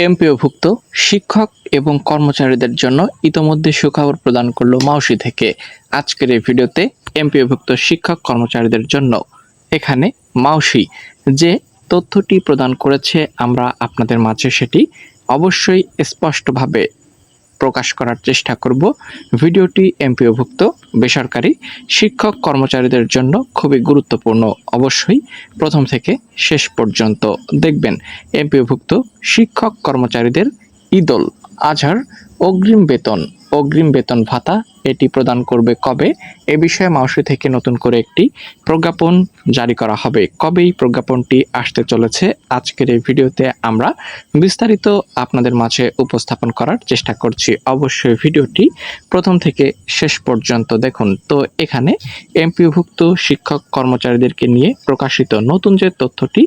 এমপিওভুক্ত শিক্ষক এবং কর্মচারীদের জন্য ইতোমধ্যে সুখবর প্রদান করল মাউসি থেকে। আজকের এই ভিডিওতে এমপিওভুক্ত শিক্ষক কর্মচারীদের জন্য এখানে মাউসি। যে তথ্যটি প্রদান করেছে আমরা আপনাদের মাঝে সেটি অবশ্যই স্পষ্টভাবে প্রকাশ করার চেষ্টা করব। ভিডিওটি এমপিওভুক্ত, বেসরকারি শিক্ষক কর্মচারীদের জন্য খুবই গুরুত্বপূর্ণ। অবশ্যই প্রথম থেকে শেষ পর্যন্ত দেখবেন এমপিওভুক্ত শিক্ষক কর্মচারীদের ঈদল আজহার অগ্রিম বেতন অগ্রিম বেতন ভাতা এটি প্রদান করবে কবে? এ বিষয়ে মাউসি থেকে নতুন করে একটি প্রজ্ঞাপন জারি করা হবে। কবে এই প্রজ্ঞাপনটি আসতে চলেছে? আজকের এই ভিডিওতে আমরা বিস্তারিত আপনাদের মাঝে উপস্থাপন করার চেষ্টা করছি। অবশ্যই ভিডিওটি প্রথম থেকে শেষ পর্যন্ত দেখুন। তো এখানে এমপিভুক্ত শিক্ষক কর্মচারীদেরকে নিয়ে প্রকাশিত নতুন যে তথ্যটি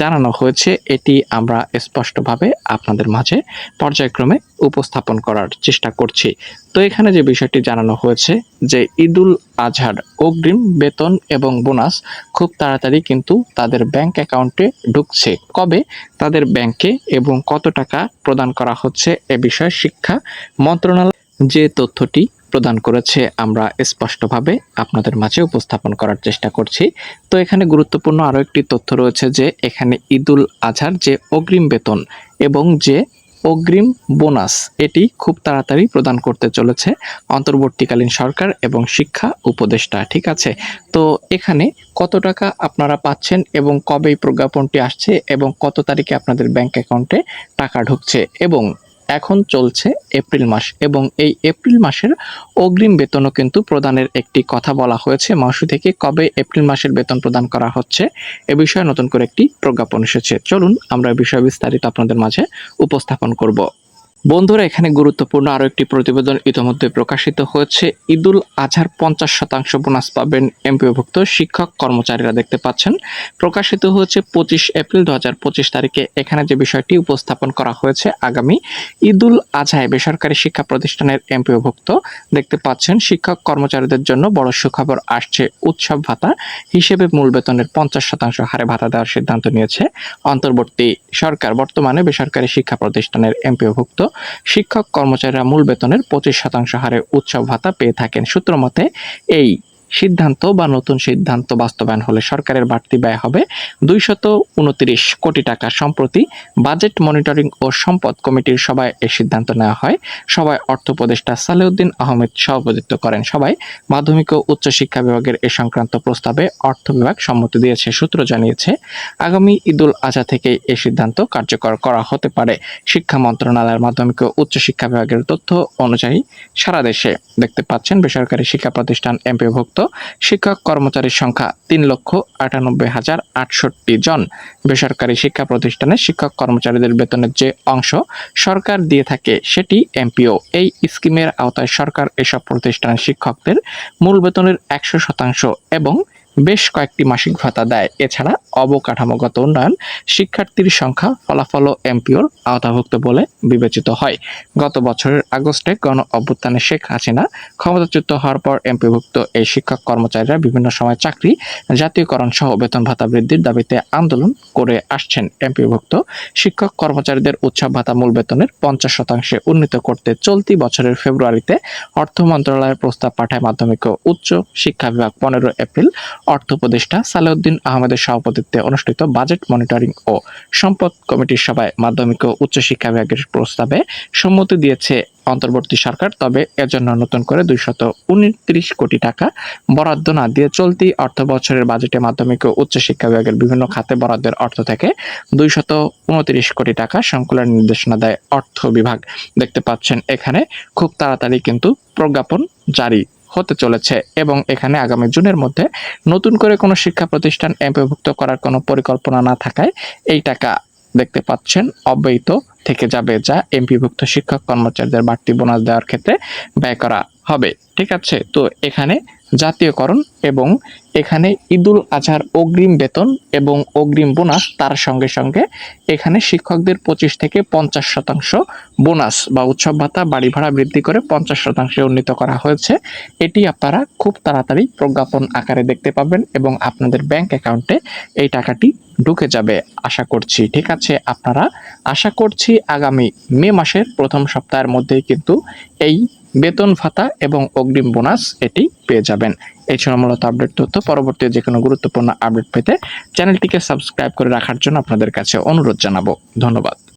জানানো হয়েছে, এটি আমরা স্পষ্টভাবে আপনাদের মাঝে পর্যায়ক্রমে উপস্থাপন করার চেষ্টা করছি। তো এখানে যে বিষয়টি জানানো হয়েছে যে ঈদুল আজহার অগ্রিম বেতন এবং বোনাস খুব তাড়াতাড়ি কিন্তু তাদের ব্যাংক অ্যাকাউন্টে ঢুকছে। কবে তাদের ব্যাংকে এবং কত টাকা প্রদান করা হচ্ছে এ বিষয়ে শিক্ষা মন্ত্রণালয় যে তথ্যটি প্রদান করেছে আমরা স্পষ্টভাবে আপনাদের মাঝে উপস্থাপন করার চেষ্টা করছি। তো এখানে গুরুত্বপূর্ণ আরও একটি তথ্য রয়েছে যে এখানে ঈদুল আজহার যে অগ্রিম বেতন এবং যে অগ্রিম বোনাস এটি খুব তাড়াতাড়ি প্রদান করতে চলেছে অন্তর্বর্তীকালীন সরকার এবং শিক্ষা উপদেষ্টা, ঠিক আছে? তো এখানে কত টাকা আপনারা পাচ্ছেন এবং কবে এই প্রজ্ঞাপনটি আসছে এবং কত তারিখে আপনাদের ব্যাংক অ্যাকাউন্টে টাকা ঢুকছে এবং এখন চলছে এপ্রিল মাস এবং এই এপ্রিল মাসের অগ্রিম বেতনও কিন্তু প্রদানের একটি কথা বলা হয়েছে মাসু থেকে কবে এপ্রিল মাসের বেতন প্রদান করা হচ্ছে এ বিষয়ে নতুন করে একটি প্রজ্ঞাপন এসেছে। চলুন আমরা বিষয় বিস্তারিত আপনাদের মাঝে উপস্থাপন করব। বন্ধুরা, এখানে গুরুত্বপূর্ণ আরও একটি প্রতিবেদন ইতিমধ্যে প্রকাশিত হয়েছে। ঈদুল আজহার পঞ্চাশ শতাংশ বোনাস পাবেন এমপিওভুক্ত শিক্ষক কর্মচারীরা দেখতে পাচ্ছেন। প্রকাশিত হয়েছে পঁচিশ এপ্রিল দু হাজার পঁচিশ তারিখে। এখানে যে বিষয়টি উপস্থাপন করা হয়েছে, আগামী ঈদুল আজহায় বেসরকারি শিক্ষা প্রতিষ্ঠানের এমপিওভুক্ত দেখতে পাচ্ছেন, শিক্ষক কর্মচারীদের জন্য বড় সুখবর আসছে। উৎসব ভাতা হিসেবে মূল বেতনের পঞ্চাশ শতাংশ হারে ভাতা দেওয়ার সিদ্ধান্ত নিয়েছে অন্তর্বর্তী সরকার। বর্তমানে বেসরকারি শিক্ষা প্রতিষ্ঠানের এমপিওভুক্ত শিক্ষক কর্মচারীরা মূল বেতনের পঁচিশ শতাংশ হারে উৎসব ভাতা পেয়ে থাকেন। সূত্র মতে এই সিদ্ধান্ত বা নতুন সিদ্ধান্ত বাস্তবায়ন হলে সরকারের বাড়তি ব্যয় হবে দুইশত উনত্রিশ কোটি টাকা। সম্প্রতি বাজেট মনিটরিং ও সম্পদ কমিটির সভায় এই সিদ্ধান্ত নেওয়া হয়। সভায় অর্থ উপদেষ্টা সালেউদ্দিন আহমেদ সভাপতিত্ব করেন। সবাই মাধ্যমিক ও উচ্চ শিক্ষা বিভাগের এ সংক্রান্ত প্রস্তাবে অর্থ বিভাগ সম্মতি দিয়েছে, সূত্র জানিয়েছে। আগামী ঈদুল আজহা থেকে এই সিদ্ধান্ত কার্যকর করা হতে পারে। শিক্ষা মন্ত্রণালয়ের মাধ্যমিক ও উচ্চ শিক্ষা বিভাগের তথ্য অনুযায়ী সারা দেশে দেখতে পাচ্ছেন বেসরকারি শিক্ষা প্রতিষ্ঠান এমপিভুক্ত শিক্ষক কর্মচারীর সংখ্যা তিন লক্ষ আটানব্বই হাজার আটষট্টি জন। বেসরকারি শিক্ষা প্রতিষ্ঠানে শিক্ষক কর্মচারীদের বেতনের যে অংশ সরকার দিয়ে থাকে, সেটি এমপিও। এই স্কিমের আওতায় সরকার এসব প্রতিষ্ঠানের শিক্ষকদের মূল বেতনের একশো শতাংশ এবং বেশ কয়েকটি মাসিক ভাতা দেয়। এছাড়া অবকাঠামোগত উন্নয়ন শিক্ষার্থীর সংখ্যা, ফলাফল ও এমপিওর আওতাভুক্ত বলে বিবেচিত হয়। গত বছরের আগস্টে গণ অভ্যুত্থানে শেখ হাসিনা ক্ষমতাচ্যুত হওয়ার পর এমপিভুক্ত এই শিক্ষক কর্মচারীরা বিভিন্ন সময় চাকরি, জাতীয়করণ সহ বেতন ভাতা বৃদ্ধির দাবিতে আন্দোলন করে আসছেন। এমপিভুক্ত শিক্ষক কর্মচারীদের উৎসব ভাতা মূল বেতনের পঞ্চাশ শতাংশে উন্নীত করতে চলতি বছরের ফেব্রুয়ারিতে অর্থ মন্ত্রণালয়ের প্রস্তাব পাঠায় মাধ্যমিক ও উচ্চ শিক্ষা বিভাগ। পনেরো এপ্রিল অর্থ উপদেষ্টা সালেউদ্দিন আহমেদের সভাপতিত্বে অনুষ্ঠিত বাজেট মনিটরিং ও সম্পদ কমিটির সভায় মাধ্যমিক ও উচ্চ শিক্ষা বিভাগের প্রস্তাবে সম্মতি দিয়েছে অন্তর্বর্তী সরকার, তবে এজন্য নতুন করে দুইশত উনত্রিশ কোটি টাকা বরাদ্দ না দিয়ে চলতি অর্থ বছরের বাজেটে মাধ্যমিক ও উচ্চ শিক্ষা বিভাগের বিভিন্ন খাতে বরাদ্দের অর্থ থেকে দুইশত উনত্রিশ কোটি টাকা সংকুলের নির্দেশনা দেয় অর্থ বিভাগ। দেখতে পাচ্ছেন এখানে খুব তাড়াতাড়ি কিন্তু প্রজ্ঞাপন জারি হতে চলেছে এবং এখানে আগামী জুনের মধ্যে নতুন করে কোনো শিক্ষা প্রতিষ্ঠান এমপিভুক্ত করার কোনো পরিকল্পনা না থাকায় এই টাকা দেখতে পাচ্ছেন অব্যয়িত থেকে যাবে, যা এমপিভুক্ত শিক্ষক কর্মচারীদের বাড়তি বোনাস দেওয়ার ক্ষেত্রে ব্যয় করা হবে। ঠিক আছে, তো এখানে জাতীয়করণ এবং এখানে ঈদুল আজহার অগ্রিম বেতন এবং অগ্রিম বোনাস তার সঙ্গে সঙ্গে এখানে শিক্ষকদের পঁচিশ থেকে পঞ্চাশ শতাংশ বোনাস বা উৎসব ভাতা, বাড়ি ভাড়া বৃদ্ধি করে পঞ্চাশ শতাংশে উন্নীত করা হয়েছে। এটি আপনারা খুব তাড়াতাড়ি প্রজ্ঞাপন আকারে দেখতে পাবেন এবং আপনাদের ব্যাংক অ্যাকাউন্টে এই টাকাটি ঢুকে যাবে। আশা করছি, ঠিক আছে? আপনারা আশা করছি আগামী মে মাসের প্রথম সপ্তাহের মধ্যেই কিন্তু এই বেতন ভাতা এবং অগ্রিম বোনাস এটি পেয়ে যাবেন। এই ছিল মূলত আপডেট তথ্য। পরবর্তী যে কোনো গুরুত্বপূর্ণ আপডেট পেতে চ্যানেলটিকে সাবস্ক্রাইব করে রাখার জন্য আপনাদের কাছে অনুরোধ জানাব। ধন্যবাদ।